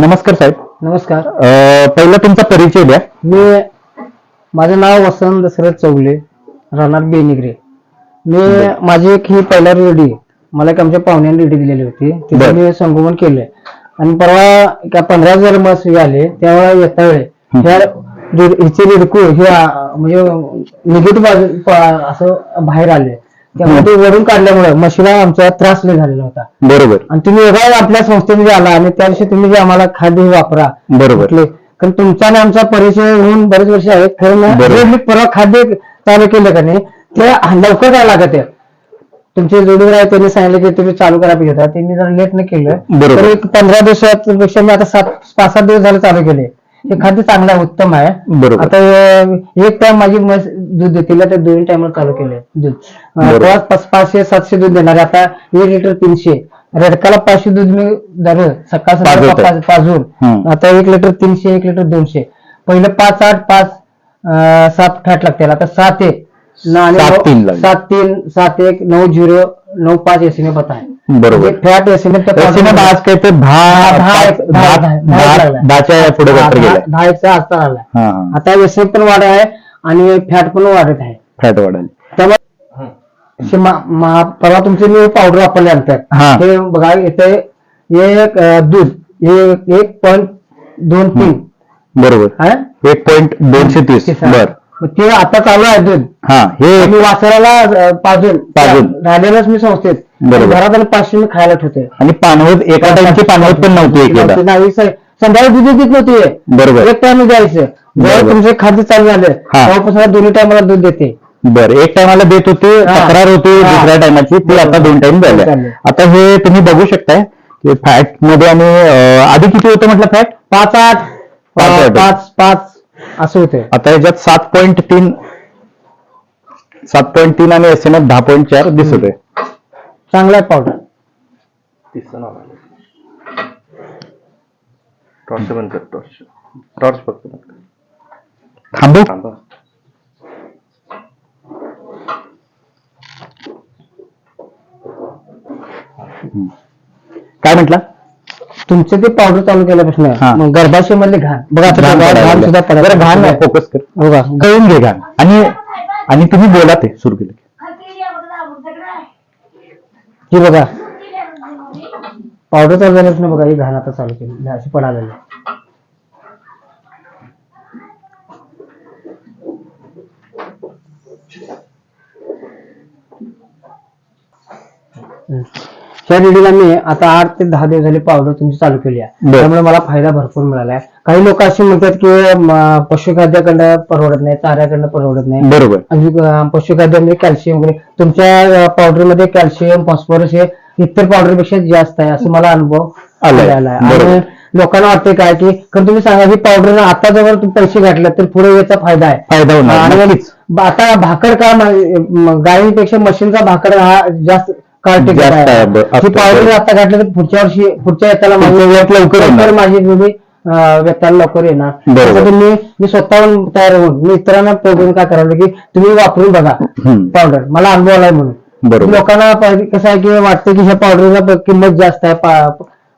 नमस्कार साहेब. नमस्कार. अं, पहिला तुमचा परिचय द्या. मी माझं नाव वसंत दशरथ चौगले राहणार बेनिग्रे. मी माझी एक ही पहिला रेडी. मला एक आमच्या पाहुण्याने रेडी दिलेली होती. बर. तिथे मी संगोपन केलंय. आणि परवा एका पंधरा हजार मस आले त्यावेळेला येता वेळे. ह्या हिचे रिडकू हे आ- म्हणजे निगेटिव्ह बाजू प- असं बाहेर आले. त्यामुळे ते वरून काढल्यामुळे म्हशीला आमचा त्रास लय झालेला होता. बरोबर. आणि तुम्ही वेगळा आपल्या संस्थेमध्ये आला आणि त्या दिवशी तुम्ही जे आम्हाला खाद्य वापरा बरोबर. म्हटले. कारण तुमचा आणि आमचा परिचय होऊन बरेच वर्ष आहेत. खरं ना बरोबर. जे मी परवा खाद्य चालू केलं का नाही ते लवकर काय लागत आहे. तुमचे जोडीदार आहे त्यांनी सांगितलं की तुम्ही चालू करा पाहिजे होता ते मी जरा लेट न केलं बरोबर. तर एक पंधरा दिवसात पेक्षा मी आता सात पाच सात दिवस झाले चालू केले. हे खाद्य चांगलं आहे उत्तम आहे बरोबर. आता अं, एक टाइम माझी म्हैस दूध देते तिला ते दोन्ही टाइमला चालू केले दूध अं, बरोबर. तेव्हा पाच- पाचशे सातशे दूध देणार. आता एक लिटर तीनशे रेडकाला पाचशे दूध मी दररोज सकाळ पाजवतोय. पाच- पाजून हम्म. आता एक लिटर तीनशे एक लिटर दोनशे पहिलं पाच आठ पाच अं, सात फॅट लागते आता सात एक न आणि सात नऊ- तीन लागले. सात तीन सात एक नऊ झिरो नऊ पाच एसीने पता आहे बरोबर. फॅट एसीने त्याच्यानं आज काय तर. दहाच्या पुढे दहा एकचा हा हा. आता एसी पण वाढ आहे आणि फॅट पण वाढत आहे. फॅट त्यामुळे मा- परवा तुमचे मी पावडर वापरल्यानंतर हा. हे बघा इथे एक दूध हे एक पॉईंट दोन तीन. बरोबर. हा? एक पॉईंट दोनशे तीस. बर. ते आता चालू आहे दूध. हा हे मी वासराला पाजून. पाजून. राहिलेलंच मी संस्थेत. बरोबर. घरात पाचशे मी खायला ठेवते आणि पानवत एका टाइमची पानवत पण नव्हती एक नाही स- संध्याकाळी दूध देत नव्हती बरोबर एक टाइम द्यायचं जेव्हा बरोबर. तुमचे खाद्य चालू झालं हा. तेव्हापासून दोन्ही टायमाला दूध देते बर एक टायमाला देत होते हा. तक्रार होती हा. दुसऱ्या टायमाची ती आता दोन टाइम दोन झाल्या time. आता हे तुम्ही बघू शकताय की फॅटमध्ये आणि अं, आधी किती होतं म्हटलं फॅट पाच आठ पाच आठ. पाच पाच असं होते आता याच्यात सात पॉईंट तीन सात पॉईंट तीन आणि एस एम एफ दहा पॉईंट चार दिसत आहे चांगला आहे पावडर टॉर्च बंद कर टॉर्च टॉर्च फक्त बंद कर थांबू? थांबा. काय म्हटलं? तुमचे ते पावडर चालू केल्यापासून हा. मग गर्भाशय मधले घाण. बघा आता घाण घाण पडायला घाण सुद्धा घाण पडायला फोकस कर. बघा कळून घे घाण. आणि आणि तुम्ही बोला ते सुरू केलं ही बघा. पावडर चालू झाल्यापासून बघा ही घाण आता चालू केली. अशी पडायला लागली. त्या रेडीला मी आता आठ ते दहा दिवस झाले पावडर तुमची चालू केली आहे. त्यामुळे मला फायदा भरपूर मिळाला आहे. काही लोक असे म्हणतात की पशुखाद्याकडनं परवडत नाही चाऱ्याकडनं परवडत नाही. बरोबर. आणि पशुखाद्यामध्ये कॅल्शियम वगैरे. तुमच्या पावडरमध्ये कॅल्शियम फॉस्फरस हे इतर पावडरपेक्षा जास्त आहे असं मला अनुभव. आलेला आहे. लोकांना वाटते काय की कारण तुम्ही सांगा ही पावडर आता तुम्ही पैसे घातले तर पुढे याचा फायदा आहे. फायदा होणार आता भाकर का गायीपेक्षा मशीनचा भाकर हा जास्त टिकत जास्त आहे, ब- ही असतो, पावडर. आता घातलं तर पुढच्या वर्षी पुढच्या येताला पुढच्या वेळेत लवकर येणार. लवकर माझी बेबी व्यक्ताला लवकर येणार बरोबर. त्यासाठी मी मी स्वतःहून तयार होऊन मी इतरांना प्रोग्राम काय करावं की तुम्ही वापरून बघा हम्म. पावडर मला अनुभव आलाय म्हणून बरोबर. लोकांना पाहिजे कसं आहे की वाटतं की ह्या पावडरला किंमत जास्त आहे पा-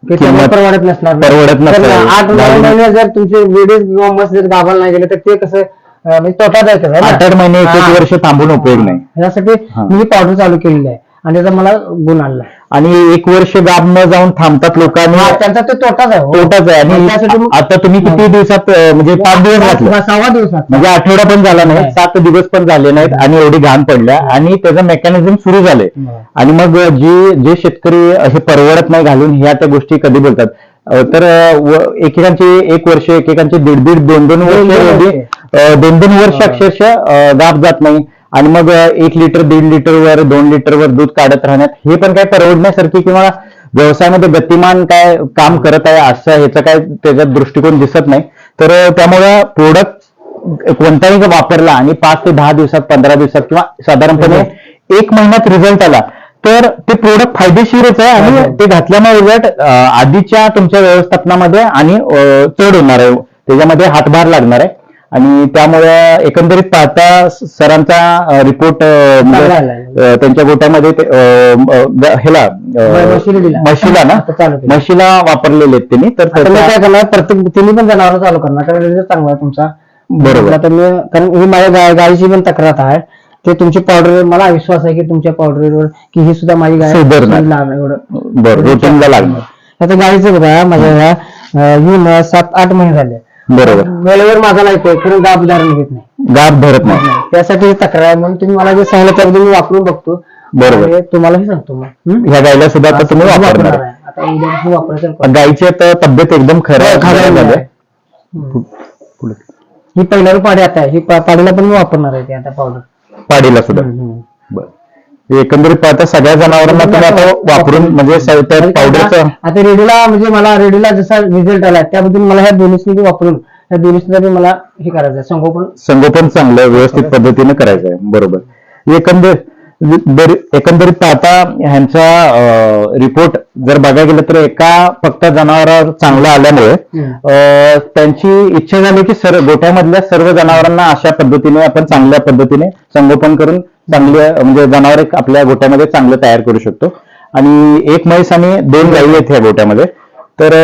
की परवडत नसणार परवडत तर नसणार. आठ नऊ महिने जर तुमचे लेडीज किंवा मस्त जर गाभाला नाही गेले तर ते कसं अं, म्हणजे तोटा जायचं ना. आठ आठ महिने एक एक. वर्ष थांबून उपयोग नाही यासाठी हा. मी पावडर चालू केलेली आहे आणि त्याचा मला गुण आणला आणि एक वर्ष गाब न जाऊन थांबतात लोकांनी हा, त्यांचा ते तोटाच आहे हो. तोटाच आहे आणि त्यासाठी मग- आता तुम्ही किती दिवसात अं, म्हणजे पाच दिवस घातले सहा- सहावा दिवसात म्हणजे आठवडा पण झाला नाही. सात दिवस पण झाले नाहीत आणि एवढी घाण पडल्या आणि त्याचं मेकॅनिझम सुरू झालंय हा. आणि मग जी जे शेतकरी हे परवडत नाही घालून ह्या त्या गोष्टी कधी बोलतात अं, तर अं, व- एकेकांची एक वर्ष एकेकांची दीड दीड दोन दोन वर्ष दोन दोन एवढी, वर्ष. अं, दोन दोन वर्ष. अक्षरशः अं, गाप जात नाही आणि मग एक लिटर दीड लिटर वर दोन लिटर वर दूध काढत राहण्यात हे पण काय परवडण्यासारखी किंवा व्यवसायामध्ये गतिमान काय काम करत आहे असं ह्याचा काय त्याच्यात दृष्टिकोन दिसत नाही. तर त्यामुळं प्रोडक्ट कोणताही जर वापरला आणि पाच ते दहा दिवसात पंधरा दिवसात किंवा साधारणपणे एक महिन्यात रिझल्ट आला तर ते प्रोडक्ट फायदेशीरच आहे आणि. ते घातल्यामुळे उलट आधीच्या तुमच्या व्यवस्थापनामध्ये आणि चढ होणार आहे. त्याच्यामध्ये हातभार लागणार आहे. आणि त्यामुळे एकंदरीत पाहता सरांचा रिपोर्ट आलाय. त्यांच्या गोट्यामध्ये ते, अं, अं, ग- ह्याला अं, म्हशीला ना? चालू. म्हशीला वापरलेले आहेत त्यांनी. तर आता मी त्याचा- काय करणार प्रत्येक तिन्ही पण जनावर चालू करणार कारण result चांगला आहे तुमचा. बरोबर. आता मी कारण ही माझ्या गाय- गायीची पण तक्रार आहे. ते तुमची पावडर मला विश्वास आहे की तुमच्या पावडरवर की ही सुद्धा माझी गाय सुधारणार. एवढं बरं रुटीनला लागणार. आता गायीचं बघा माझ्या ह्या अं, येऊन सात आठ महिने झाले. बरोबर. वेळेवर माझा नाही ते खरं गाब धारण घेत नाही. गाभ धरत नाही. त्यासाठी ही तक्रार आहे. म्हणून तुम्ही मला जे सांगितलं त्याबद्दल मी वापरून बघतो. बरोबर. आणि तुम्हालाही सांगतो मग. हं? ह्या गायला सुद्धा आता तुम्ही वापरणार आहे. आहे. आता उद्यापासून वापरायचं गायीची आता तब्येत एकदम खरं खराब झाली आहे. पुढे. ही पहिल्यावर पाडी आता आहे. ही पा- पाडीला पण मी वापरणार आहे ते आता पावडर. पाडीला सुद्धा. हे एकंदरीत पाहता सगळ्या जनावरांना तुम्ही आता वापरून म्हणजे पावडरचं आता रेडीला म्हणजे मला रेडीला जसा रिझल्ट आला त्याबद्दल मला ह्या दोन्ही वापरून ह्या दोन्ही मला हे करायचं आहे संगोपन संगोपन चांगलं व्यवस्थित पद्धतीने करायचं आहे बरोबर. एकंदर दर- एकंदरीत पाहता ह्यांचा रिपोर्ट जर बघायला गेलं तर एका फक्त जनावरावर चांगला आल्यामुळे त्यांची इच्छा झाली की सर्व गोठ्यामधल्या सर्व जनावरांना अशा पद्धतीने आपण चांगल्या पद्धतीने संगोपन करून चांगले म्हणजे जनावर एक आपल्या गोठ्यामध्ये चांगलं तयार करू शकतो. आणि एक म्हैस आणि दोन गायी आहेत ह्या गोठ्यामध्ये. तर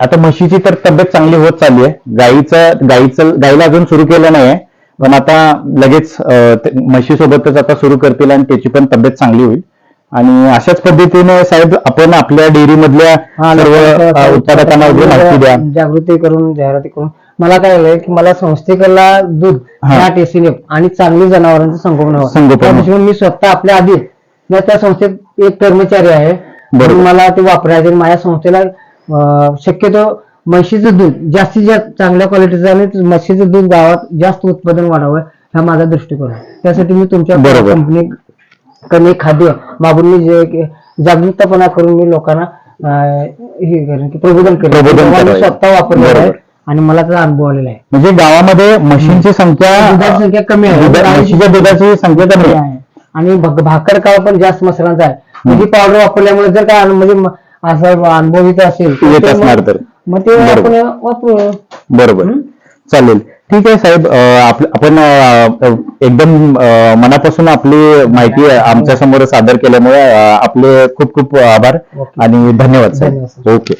आता म्हशीची तर तब्येत चांगली होत चालली आहे. गाईचं गाईचं गाईला अजून सुरू केलं नाहीये. पण आता लगेच म्हशीसोबतच आता सुरू करतील आणि त्याची पण तब्येत चांगली होईल. आणि अशाच पद्धतीने साहेब आपण आपल्या डेअरी मधल्या सर्व उत्पादकांना वगैरे माहिती द्या. जागृती करून जाहिराती करून. मला काय झालंय की मला संस्थेकडला दूध हा. या टेस्टीने आणि चांगली जनावरांचं संगोपन संगोपन. मी स्वतः आपल्या आधी त्या संस्थेत एक कर्मचारी आहे मला ते वापरायचे माझ्या संस्थेला शक्यतो म्हशीचं दूध जास्तीत जास्त चांगल्या क्वालिटीचं आणि म्हशीचं दूध गावात जास्त उत्पादन वाढावं हा माझा दृष्टिकोन आहे त्यासाठी मी तुमच्या बरोबर. कंपनी कमी खाद्य बाबूंनी जे की जागरूकतापणा करून मी लोकांना अं, हे करेन की प्रबोधन करेन प्रबोधन मी. स्वतः वापरलेलं आहे बरोबर. आणि मला त्याचा अनुभव आलेला आहे म्हणजे गावामध्ये म्हशींची संख्या दुधाची संख्या कमी आहे दुधा- म्हशीच्या दुधाची संख्या कमी आहे आहे. आणि भग- भाकर काळ पण जास्त मसरांचा आहे म्हणजे पावडर वापरल्यामुळे जर काय अनु- म्हणजे म- असं अनुभव येत असेल येत असणार तर. मग ते बरोबर. आपण वापरू. बरोबर. चालेल. ठीक आहे साहेब अं, आप- आपण अं, एकदम अं, मनापासून आपली माहिती आमच्यासमोर सादर केल्यामुळे अं, आपले खूप खूप आभार ओके. आणि धन्यवाद धन्यवाद, साहेब सर. ओके.